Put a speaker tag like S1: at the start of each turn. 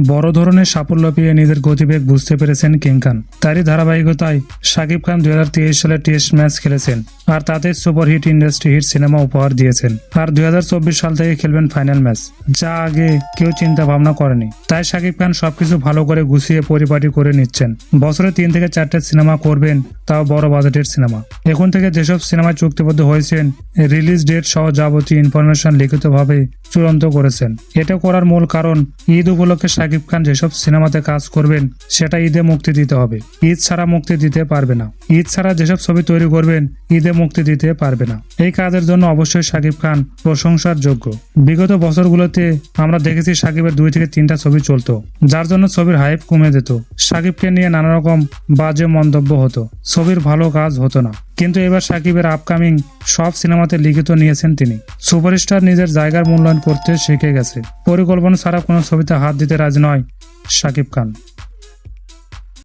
S1: বড় ধরনের সাফল্য পেয়ে নিজের গতিবেগ বুঝতে পেরেছেন কিং খান। তারই ধারাবাহিকতায় শাকিব খান দু হাজার তেইশ সালে টেস্ট ম্যাচ খেলেছেন। আর তাতে সুপারহিট ইন্ডাস্ট্রি হিট সিনেমা উপহার দিয়েছেন। আর দুই হাজার চব্বিশ সাল থেকে খেলবেন ফাইনাল ম্যাচ, যা আগে কেউ চিন্তা ভাবনা করেনি। তাই শাকিব খান সবকিছু ভালো করে গুছিয়ে পরিপাটি করে নিচ্ছেন। বছরে তিন থেকে চারটে সিনেমা করবেন, তাও বড় বাজেটের সিনেমা। এখন থেকে যেসব সিনেমায় চুক্তিবদ্ধ হয়েছেন, রিলিজ ডেট সহ যাবতীয় ইনফরমেশন লিখিতভাবে চূড়ান্ত করেছেন। এটা করার মূল কারণ, ঈদ উপলক্ষে শাকিব খান যেসব সিনেমাতে কাজ করবেন, সেটা ঈদে মুক্তি দিতে হবে। ঈদ ছাড়া মুক্তি দিতে পারবে না। ঈদ ছাড়া যেসব ছবি তৈরি করবেন, ঈদে মুক্তি দিতে পারবে না। এই কাজের জন্য অবশ্যই শাকিব খান প্রশংসার যোগ্য বিগত বছরগুলোতে আমরা দেখেছি শাকিবের দুই থেকে তিনটা ছবি চলতো, যার জন্য ছবির হাইপ কমে যেত। শাকিবকে নিয়ে নানা রকম বাজে মন্তব্য হতো, ছবির ভালো কাজ হতো না। কিন্তু এবার সাকিবের আপকামিং সব সিনেমাতে লিখিত নিয়েছেন তিনি। সুপারস্টার নিজের জায়গার মূল্যায়ন করতে শিখে গেছে। পরিকল্পনা ছাড়া কোনো ছবিতে হাত দিতে রাজি নয় শাকিব খান।